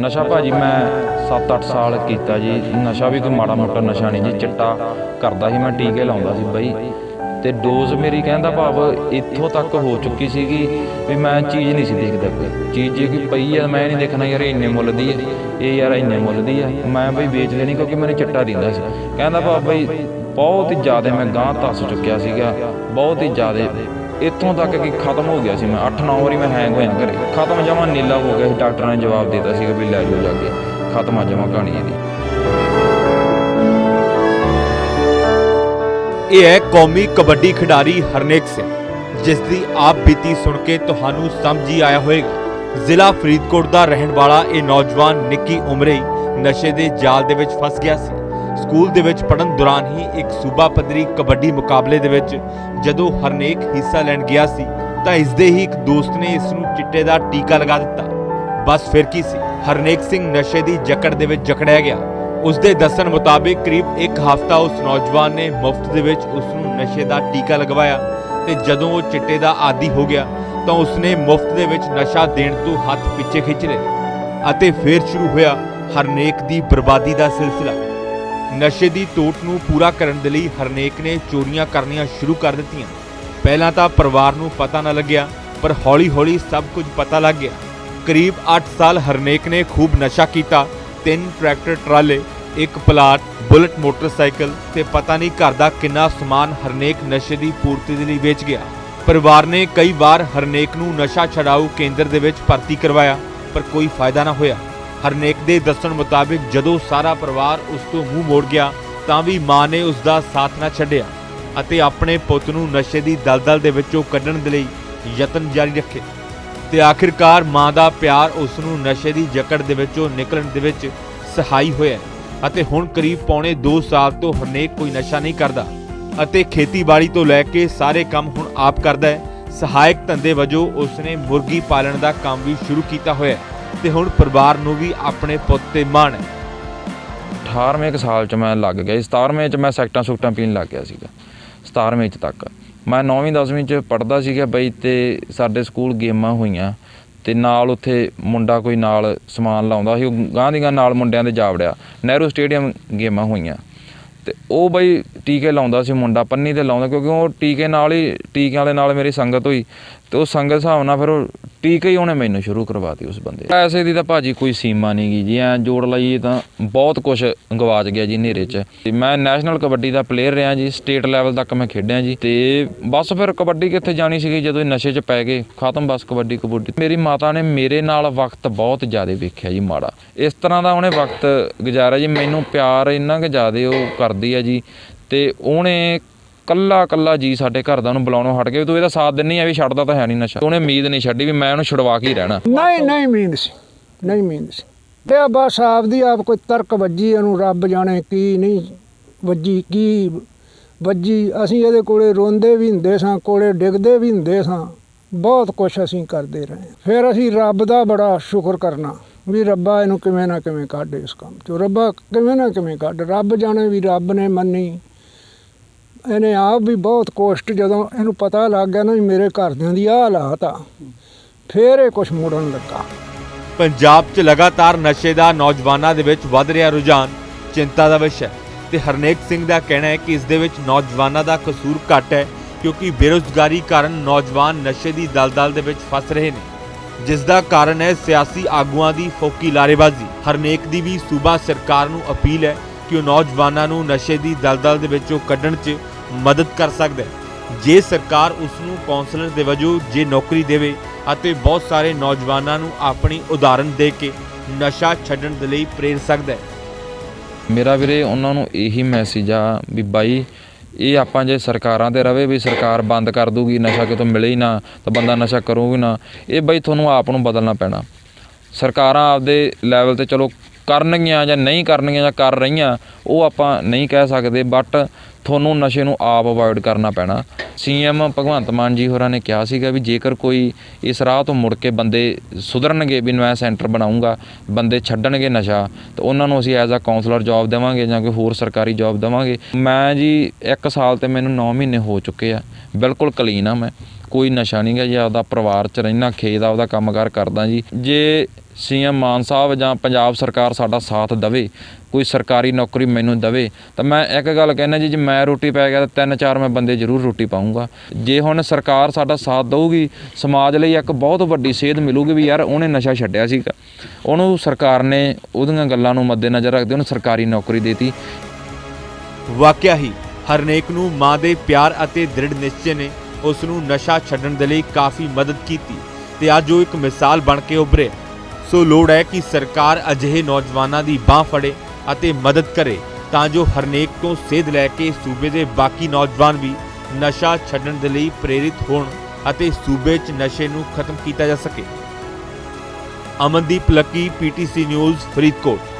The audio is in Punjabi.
ਨਸ਼ਾ ਭਾਜੀ ਮੈਂ 7-8 ਸਾਲ ਕੀਤਾ ਜੀ। ਨਸ਼ਾ ਵੀ ਕੋਈ ਮਾੜਾ ਮੋਟਾ ਨਸ਼ਾ ਨਹੀਂ ਜੀ, ਚਿੱਟਾ ਕਰਦਾ ਸੀ, ਮੈਂ ਟੀਕੇ ਲਾਉਂਦਾ ਸੀ ਬਈ। ਤੇ ਡੋਜ਼ ਮੇਰੀ ਕਹਿੰਦਾ ਭਾਵ ਇੱਥੋਂ ਤੱਕ ਹੋ ਚੁੱਕੀ ਸੀਗੀ ਵੀ ਮੈਂ ਚੀਜ਼ ਨਹੀਂ ਸੀ ਦੇਖਦਾ ਕੋਈ। ਚੀਜ਼ ਜੇ ਕੋਈ ਪਈ ਆ, ਮੈਂ ਨਹੀਂ ਦੇਖਣਾ ਯਾਰ, ਇੰਨੇ ਮੁੱਲ ਦੀ ਹੈ ਇਹ ਯਾਰ ਇੰਨੇ ਮੁੱਲ ਦੀ ਹੈ ਮੈਂ ਬਈ ਵੇਚ ਦੇਣੀ ਕਿਉਂਕਿ ਮੈਨੂੰ ਚਿੱਟਾ ਦਿੰਦਾ ਸੀ। ਕਹਿੰਦਾ ਭਾਵ ਬਈ ਬਹੁਤ ਹੀ ਜ਼ਿਆਦਾ ਮੈਂ ਗਾਂ ਤਸ ਚੁੱਕਿਆ ਸੀਗਾ। ਬਹੁਤ ਹੀ ਜ਼ਿਆਦਾ ਇੱਥੋਂ ਤੱਕ ਕਿ ਖਤਮ ਹੋ ਗਿਆ ਸੀ ਮੈਂ 8-9 ਵਾਰੀ ਮੈਂ ਹੈਂਗ ਹੋਇਆ ਘਰੇ। ਖਤਮ ਜਮਾ ਨੀਲਾ ਹੋ ਗਿਆ ਸੀ, ਡਾਕਟਰ ਨੇ ਜਵਾਬ ਦਿੱਤਾ ਸੀਗਾ ਵੀ ਲੈ ਜਾਓ ਜਾ ਕੇ। ਖਤਮ ਆ ਜਮਾ ਕਹਾਣੀ ਇਹਦੀ ਇਹ ਹੈ ਕੌਮੀ ਕਬੱਡੀ ਖਿਡਾਰੀ ਹਰਨੇਕ ਸਿੰਘ, ਜਿਸ ਦੀ ਆਪ ਬੀਤੀ ਸੁਣ ਕੇ ਤੁਹਾਨੂੰ ਸਮਝ ਹੀ ਆਇਆ ਹੋਵੇਗਾ। ਜ਼ਿਲ੍ਹਾ ਫਰੀਦਕੋਟ ਦਾ ਰਹਿਣ ਵਾਲਾ ਇਹ ਨੌਜਵਾਨ ਨਿੱਕੀ ਉਮਰੇ ਹੀ ਨਸ਼ੇ ਦੇ ਜਾਲ ਦੇ ਵਿੱਚ ਫਸ ਗਿਆ ਸੀ। ਸਕੂਲ ਦੇ ਵਿੱਚ ਪੜਨ ਦੌਰਾਨ ਹੀ ਇੱਕ ਸੂਬਾ ਪੱਧਰੀ ਕਬੱਡੀ ਮੁਕਾਬਲੇ ਦੇ ਵਿੱਚ ਜਦੋਂ ਹਰਨੇਕ ਹਿੱਸਾ ਲੈਣ ਗਿਆ ਸੀ, ਤਾਂ ਇਸ ਦੇ ਹੀ ਇੱਕ ਦੋਸਤ ਨੇ ਇਸ ਨੂੰ ਚਿੱਟੇ ਦਾ ਟੀਕਾ ਲਗਾ ਦਿੱਤਾ। ਬਸ ਫਿਰ ਕੀ ਸੀ? ਹਰਨੇਕ ਸਿੰਘ ਨਸ਼ੇ ਦੀ ਜਕੜ ਦੇ ਵਿੱਚ ਜਕੜਿਆ ਗਿਆ। ਉਸ ਦੇ ਦੱਸਣ ਮੁਤਾਬਿਕ ਕਰੀਬ ਇੱਕ ਹਫ਼ਤਾ ਉਸ ਨੌਜਵਾਨ ਨੇ ਮੁਫਤ ਦੇ ਵਿੱਚ ਉਸ ਨੂੰ ਨਸ਼ੇ ਦਾ ਟੀਕਾ ਲਗਵਾਇਆ ਤੇ ਜਦੋਂ ਉਹ ਚਿੱਟੇ ਦਾ ਆਦੀ ਹੋ ਗਿਆ, ਤਾਂ ਉਸ ਨੇ ਮੁਫਤ ਦੇ ਵਿੱਚ ਨਸ਼ਾ ਦੇਣ ਤੋਂ ਹੱਥ ਪਿੱਛੇ ਖਿੱਚ ਲਏ ਅਤੇ ਫਿਰ ਸ਼ੁਰੂ ਹੋਇਆ ਹਰਨੇਕ ਦੀ ਬਰਬਾਦੀ ਦਾ ਸਿਲਸਿਲਾ। ਨਸ਼ੇ ਦੀ ਟੋਟ ਨੂੰ ਪੂਰਾ ਕਰਨ ਦੇ ਲਈ ਹਰਨੇਕ ਨੇ ਚੋਰੀਆਂ ਕਰਨੀਆਂ ਸ਼ੁਰੂ ਕਰ ਦਿੱਤੀਆਂ। ਪਹਿਲਾਂ ਤਾਂ ਪਰਿਵਾਰ ਨੂੰ ਪਤਾ ਨਾ ਲੱਗਿਆ, ਪਰ ਹੌਲੀ-ਹੌਲੀ ਸਭ ਕੁਝ ਪਤਾ ਲੱਗ ਗਿਆ। ਕਰੀਬ 8 ਸਾਲ ਹਰਨੇਕ ਨੇ ਖੂਬ ਨਸ਼ਾ ਕੀਤਾ, ਤਿੰਨ ਟਰੈਕਟਰ ਟਰਾਲੇ, ਇੱਕ ਪਲਾਟ, ਬੁਲਟ ਮੋਟਰਸਾਈਕਲ ਤੇ ਪਤਾ ਨਹੀਂ ਘਰ ਦਾ ਕਿੰਨਾ ਸਮਾਨ ਹਰਨੇਕ ਨਸ਼ੇ ਦੀ ਪੂਰਤੀ ਦੇ ਲਈ ਵੇਚ ਗਿਆ। ਪਰਿਵਾਰ ਨੇ ਕਈ ਵਾਰ ਹਰਨੇਕ ਨੂੰ ਨਸ਼ਾ ਛਡਾਊ ਕੇਂਦਰ ਦੇ ਵਿੱਚ ਭਰਤੀ ਕਰਵਾਇਆ, ਪਰ ਕੋਈ ਫਾਇਦਾ ਨਾ ਹੋਇਆ। ਹਰਨੇਕ ਦੇ ਦੱਸਣ ਮੁਤਾਬਿਕ ਜਦੋਂ ਸਾਰਾ ਪਰਿਵਾਰ ਉਸ ਤੋਂ ਮੂੰਹ ਮੋੜ ਗਿਆ, ਤਾਂ ਵੀ ਮਾਂ ਨੇ ਉਸ ਦਾ ਸਾਥ ਨਾ ਛੱਡਿਆ ਅਤੇ ਆਪਣੇ ਪੁੱਤ ਨੂੰ ਨਸ਼ੇ ਦੀ ਦਲਦਲ ਦੇ ਵਿੱਚੋਂ ਕੱਢਣ ਦੇ ਲਈ ਯਤਨ ਜਾਰੀ ਰੱਖੇ ਤੇ ਆਖਿਰਕਾਰ ਮਾਂ ਦਾ ਪਿਆਰ ਉਸ ਨੂੰ ਨਸ਼ੇ ਦੀ ਜਕੜ ਦੇ ਵਿੱਚੋਂ ਨਿਕਲਣ ਦੇ ਵਿੱਚ ਸਹਾਈ ਹੋਇਆ ਅਤੇ ਹੁਣ ਕਰੀਬ ਪੌਣੇ 2 ਸਾਲ ਤੋਂ ਹਰਨੇਕ ਕੋਈ ਨਸ਼ਾ ਨਹੀਂ ਕਰਦਾ ਅਤੇ ਖੇਤੀਬਾੜੀ ਤੋਂ ਲੈ ਕੇ ਸਾਰੇ ਕੰਮ ਹੁਣ ਆਪ ਕਰਦਾ ਹੈ, ਸਹਾਇਕ ਧੰਦੇ ਵਜੋਂ ਉਸਨੇ ਮੁਰਗੀ ਪਾਲਣ ਦਾ ਕੰਮ ਵੀ ਸ਼ੁਰੂ ਕੀਤਾ ਹੋਇਆ ਹੈ। ਤੇ ਹੁਣ ਪਰਿਵਾਰ ਨੂੰ ਵੀ ਆਪਣੇ ਪੁੱਤ ਤੇ ਮਾਣ ਹੈ। 18ਵੇਂ ਕੁ ਸਾਲ ਚ ਮੈਂ ਲੱਗ ਗਿਆ ਸੀ। 17ਵੇਂ ਚ ਮੈਂ ਸੈਕਟਾਂ ਸੁਕਟਾਂ ਪੀਣ ਲੱਗ ਗਿਆ ਸੀਗਾ। 17ਵੇਂ ਚ ਤੱਕ। ਮੈਂ 9ਵੀਂ 10ਵੀਂ ਚ ਪੜਦਾ ਸੀਗਾ ਬਈ ਤੇ ਸਾਡੇ ਸਕੂਲ ਗੇਮਾਂ ਹੋਈਆਂ ਤੇ ਨਾਲ ਉੱਥੇ ਮੁੰਡਾ ਕੋਈ ਨਾਲ ਸਮਾਨ ਲਾਉਂਦਾ ਸੀ। ਉਹ ਗਾਂ ਦੀਆਂ ਨਾਲ ਮੁੰਡਿਆਂ ਦੇ ਜਾਵੜਿਆ। ਨਹਿਰੂ ਸਟੇਡੀਅਮ ਗੇਮਾਂ ਹੋਈਆਂ। ਤੇ ਉਹ ਬਈ ਟੀਕੇ ਲਾਉਂਦਾ ਸੀ ਮੁੰਡਾ, ਪੰਨੀ ਤੇ ਲਾਉਂਦਾ ਕਿਉਂਕਿ ਉਹ ਟੀਕੇ ਨਾਲ ਹੀ, ਟੀਕਿਆਂ ਦੇ ਨਾਲ ਮੇਰੀ ਸੰਗਤ ਹੋਈ। ਤੇ ਉਹ ਸੰਗਤ ਹਿਸਾਬ ਨਾਲ ਫਿਰ ਉਹ ਟੀਕਾ ਹੀ ਉਹਨੇ ਮੈਨੂੰ ਸ਼ੁਰੂ ਕਰਵਾਤੀ ਉਸ ਬੰਦੇ ਪੈਸੇ ਦੀ ਤਾਂ ਭਾਜੀ ਕੋਈ ਸੀਮਾ ਨਹੀਂ ਗੀ ਜੀ, ਐ ਜੋੜ ਲਈਏ ਤਾਂ ਬਹੁਤ ਕੁਝ ਗਵਾਚ ਗਿਆ ਜੀ ਹਨੇਰੇ 'ਚ। ਤੇ ਮੈਂ ਨੈਸ਼ਨਲ ਕਬੱਡੀ ਦਾ ਪਲੇਅਰ ਰਿਹਾ ਜੀ ਸਟੇਟ ਲੈਵਲ ਤੱਕ ਮੈਂ ਖੇਡਿਆ ਜੀ। ਤੇ ਬਸ ਫਿਰ ਕਬੱਡੀ ਕਿੱਥੇ ਜਾਣੀ ਸੀਗੀ ਜਦੋਂ ਇਹ ਨਸ਼ੇ 'ਚ ਪੈ ਗਏ, ਖਤਮ ਬਸ ਕਬੱਡੀ ਕਬੱਡੀ। ਮੇਰੀ ਮਾਤਾ ਨੇ ਮੇਰੇ ਨਾਲ ਵਕਤ ਬਹੁਤ ਜ਼ਿਆਦਾ ਵੇਖਿਆ ਜੀ ਮਾੜਾ। ਇਸ ਤਰ੍ਹਾਂ ਦਾ ਉਹਨੇ ਵਕਤ ਗੁਜ਼ਾਰਿਆ ਜੀ, ਮੈਨੂੰ ਪਿਆਰ ਇੰਨਾ ਕਿ ਜ਼ਿਆਦਾ ਉਹ ਕਰਦੀ ਆ ਜੀ। ਤੇ ਉਹਨੇ ਕੱਲਾ ਕੱਲਾ ਜੀ ਸਾਡੇ ਘਰ ਦਾ ਉਹਨੂੰ ਬੁਲਾਉਣੋਂ ਹਟ ਗਿਆ ਤੂੰ ਇਹਦਾ ਸਾਥ ਦਿੰਨੀ ਆ ਵੀ ਛੱਡਦਾ ਤਾਂ ਹੈ ਨਹੀਂ ਨਸ਼ਾ। ਉਹਨੇ ਉਮੀਦ ਨਹੀਂ ਛੱਡੀ ਵੀ ਮੈਂ ਉਹਨੂੰ ਛੁਡਵਾ ਕੇ ਹੀ ਰਹਿਣਾ। ਨਹੀਂ ਨਹੀਂ ਮੀਂਦ ਸੀ। ਨਹੀਂ ਮੀਂਦ ਸੀ। ਤੇ ਆ ਬਸ ਆਪਦੀ ਆਪ ਕੋਈ ਤਰਕ ਵੱਜੀ, ਇਹਨੂੰ ਰੱਬ ਜਾਣੇ ਕੀ ਨਹੀਂ ਵੱਜੀ, ਕੀ ਵੱਜੀ। ਅਸੀਂ ਇਹਦੇ ਕੋਲੇ ਰੋਂਦੇ ਵੀ ਹੁੰਦੇ ਸਾਂ, ਕੋਲੇ ਡਿੱਗਦੇ ਵੀ ਹੁੰਦੇ ਸਾਂ। ਬਹੁਤ ਕੁਛ ਅਸੀਂ ਕਰਦੇ ਰਹੇ। ਫਿਰ ਅਸੀਂ ਰੱਬ ਦਾ ਬੜਾ ਸ਼ੁਕਰ ਕਰਨਾ ਵੀ ਰੱਬਾ ਇਹਨੂੰ ਕਿਵੇਂ ਨਾ ਕਿਵੇਂ ਕੱਢ ਇਸ ਕੰਮ ਚੋਂ। ਰੱਬਾ ਕਿਵੇਂ ਨਾ ਕਿਵੇਂ ਕੱਢ। ਰੱਬ ਜਾਣੇ ਵੀ ਰੱਬ ਨੇ ਮੰਨੀ। ਇਹਨੇ ਆਪ ਵੀ ਬਹੁਤ ਕੋਸ਼ਟ ਜਦੋਂ ਇਹਨੂੰ ਪਤਾ ਲੱਗ ਗਿਆ ਨਾ ਮੇਰੇ ਘਰਦਿਆਂ ਦੀ ਆਹ ਹਾਲਾਤ ਆ, ਫੇਰ ਇਹ ਕੁਛ ਮੁੜਨ ਲੱਗਾ। ਪੰਜਾਬ 'ਚ ਲਗਾਤਾਰ ਨਸ਼ੇ ਦਾ ਨੌਜਵਾਨਾਂ ਦੇ ਵਿੱਚ ਵੱਧ ਰਿਹਾ ਰੁਝਾਨ, ਚਿੰਤਾ ਦਾ ਵਿਸ਼ਾ ਹੈ ਤੇ ਹਰਨੇਕ ਸਿੰਘ ਦਾ ਕਹਿਣਾ ਹੈ ਕਿ ਇਸ ਦੇ ਵਿੱਚ ਨੌਜਵਾਨਾਂ ਦਾ ਕਸੂਰ ਘੱਟ ਹੈ ਕਿਉਂਕਿ ਬੇਰੁਜ਼ਗਾਰੀ ਕਾਰਨ ਨੌਜਵਾਨ ਨਸ਼ੇ ਦੀ ਦਲਦਲ ਦੇ ਵਿੱਚ ਫਸ ਰਹੇ ਨੇ। ਜਿਸ ਦਾ ਕਾਰਨ ਹੈ ਸਿਆਸੀ ਆਗੂਆਂ ਦੀ ਫੋਕੀ ਲਾਰੇਬਾਜ਼ੀ। ਹਰਨੇਕ ਦੀ ਵੀ ਸੂਬਾ ਸਰਕਾਰ ਨੂੰ ਅਪੀਲ ਹੈ ਕਿ ਉਹ ਨੌਜਵਾਨਾਂ ਨੂੰ ਨਸ਼ੇ ਦੀ ਦਲਦਲ ਦੇ ਵਿੱਚੋਂ ਕੱਢਣ 'ਚ ਮਦਦ ਕਰ ਸਕਦਾ ਜੇ ਸਰਕਾਰ ਉਸ ਨੂੰ ਕਾਉਂਸਲਰ ਦੇ ਵਜੋਂ ਜੇ ਨੌਕਰੀ ਦੇਵੇ ਅਤੇ ਬਹੁਤ ਸਾਰੇ ਨੌਜਵਾਨਾਂ ਨੂੰ ਆਪਣੀ ਉਦਾਹਰਨ ਦੇ ਕੇ ਨਸ਼ਾ ਛੱਡਣ ਦੇ ਲਈ ਪ੍ਰੇਰ ਸਕਦਾ ਹੈ। ਮੇਰਾ ਵੀਰੇ, ਉਹਨਾਂ ਨੂੰ ਇਹੀ ਮੈਸੇਜ ਆ ਵੀ ਬਾਈ, ਇਹ ਆਪਾਂ ਜੇ ਸਰਕਾਰਾਂ ਤੇ ਰਵੇ ਵੀ ਸਰਕਾਰ ਬੰਦ ਕਰ ਦੂਗੀ, ਨਸ਼ਾ ਕਿਤੋਂ ਮਿਲੇ ਹੀ ਨਾ, ਤਾਂ ਬੰਦਾ ਨਸ਼ਾ ਕਰੂਗੀ ਨਾ, ਇਹ ਬਾਈ ਤੁਹਾਨੂੰ ਆਪ ਨੂੰ ਬਦਲਣਾ ਪੈਣਾ। ਸਰਕਾਰਾਂ ਆਪਦੇ ਲੈਵਲ ਤੇ ਚਲੋ ਕਰਨਗੀਆਂ ਜਾਂ ਨਹੀਂ ਕਰਨਗੀਆਂ ਜਾਂ ਕਰ ਰਹੀਆਂ, ਉਹ ਆਪਾਂ ਨਹੀਂ ਕਹਿ ਸਕਦੇ ਬਟ ਤੁਹਾਨੂੰ ਨਸ਼ੇ ਨੂੰ ਆਪ ਅਵੋਇਡ ਕਰਨਾ ਪੈਣਾ। ਸੀਐਮ ਭਗਵੰਤ ਮਾਨ ਜੀ ਹੋਰਾਂ ਨੇ ਕਿਹਾ ਸੀਗਾ ਵੀ ਜੇਕਰ ਕੋਈ ਇਸ ਰਾਹ ਤੋਂ ਮੁੜ ਕੇ ਬੰਦੇ ਸੁਧਰਨਗੇ ਵੀ ਮੈਂ ਸੈਂਟਰ ਬਣਾਉਂਗਾ ਬੰਦੇ ਛੱਡਣਗੇ ਨਸ਼ਾ, ਤਾਂ ਉਹਨਾਂ ਨੂੰ ਅਸੀਂ ਐਜ਼ ਅ ਕਾਉਂਸਲਰ ਜੌਬ ਦੇਵਾਂਗੇ ਜਾਂ ਕੋਈ ਹੋਰ ਸਰਕਾਰੀ ਜੌਬ ਦੇਵਾਂਗੇ। ਮੈਂ ਜੀ 1 ਸਾਲ ਤੇ ਮੈਨੂੰ 9 ਮਹੀਨੇ ਹੋ ਚੁੱਕੇ ਆ। ਬਿਲਕੁਲ ਕਲੀਨ ਆ ਮੈਂ। ਕੋਈ ਨਸ਼ਾ ਨਹੀਂ ਗਿਆ ਜੀ ਆਪਦਾ ਪਰਿਵਾਰ ਚ ਰਹਿਣਾ ਖੇਤ ਆਪਦਾ ਕੰਮਕਾਰ ਕਰਦਾ ਜੀ। ਜੇ ਸੀਐਮ ਮਾਨ ਸਾਹਿਬ ਜਾਂ ਪੰਜਾਬ ਸਰਕਾਰ ਸਾਡਾ ਸਾਥ ਦਵੇ, ਕੋਈ ਸਰਕਾਰੀ ਨੌਕਰੀ ਮੈਨੂੰ ਦਵੇ, ਤਾਂ ਮੈਂ ਇੱਕ ਗੱਲ ਕਹਿਣਾ ਜੀ, ਜੇ ਮੈਂ ਰੋਟੀ ਪੈ ਗਿਆ ਤਾਂ ਤਿੰਨ ਚਾਰ ਮੈਂ ਬੰਦੇ ਜ਼ਰੂਰ ਰੋਟੀ ਪਾਉਂਗਾ ਜੇ ਹੁਣ ਸਰਕਾਰ ਸਾਡਾ ਸਾਥ ਦੇਊਗੀ, ਸਮਾਜ ਲਈ ਇੱਕ ਬਹੁਤ ਵੱਡੀ ਸੇਧ ਮਿਲੂਗੀ ਵੀ ਯਾਰ ਉਹਨੇ ਨਸ਼ਾ ਛੱਡਿਆ ਸੀਗਾ। ਉਹਨੂੰ ਸਰਕਾਰ ਨੇ ਉਹਦੀਆਂ ਗੱਲਾਂ ਨੂੰ ਮੱਦੇਨਜ਼ਰ ਰੱਖਦੇ ਉਹਨੂੰ ਸਰਕਾਰੀ ਨੌਕਰੀ ਦੇਤੀ। ਵਾਕਿਆ ਹੀ ਹਰਨੇਕ ਨੂੰ ਮਾਂ ਦੇ ਪਿਆਰ ਅਤੇ ਦ੍ਰਿੜ ਨਿਸ਼ਚੇ ਨੇ ਉਸ ਨੂੰ ਨਸ਼ਾ ਛੱਡਣ ਦੇ ਲਈ ਕਾਫੀ ਮਦਦ ਕੀਤੀ। ਤੇ ਅੱਜ ਉਹ ਇੱਕ ਮਿਸਾਲ ਬਣ ਕੇ ਉੱਭਰੇ। ਸੋ ਲੋੜ ਹੈ ਕਿ ਸਰਕਾਰ ਅਜਿਹੇ ਨੌਜਵਾਨਾਂ ਦੀ ਬਾਹ ਫੜੇ ਅਤੇ ਮਦਦ ਕਰੇ ਤਾਂ ਜੋ ਹਰਨੇਕ ਤੋਂ ਸੇਧ ਲੈ ਕੇ ਸੂਬੇ ਦੇ ਬਾਕੀ ਨੌਜਵਾਨ ਵੀ ਨਸ਼ਾ ਛੱਡਣ ਦੇ ਲਈ ਪ੍ਰੇਰਿਤ ਹੋਣ ਅਤੇ ਸੂਬੇ 'ਚ ਨਸ਼ੇ ਨੂੰ ਖਤਮ ਕੀਤਾ ਜਾ ਸਕੇ। Amandeep Lucky, PTC news, Faridkot.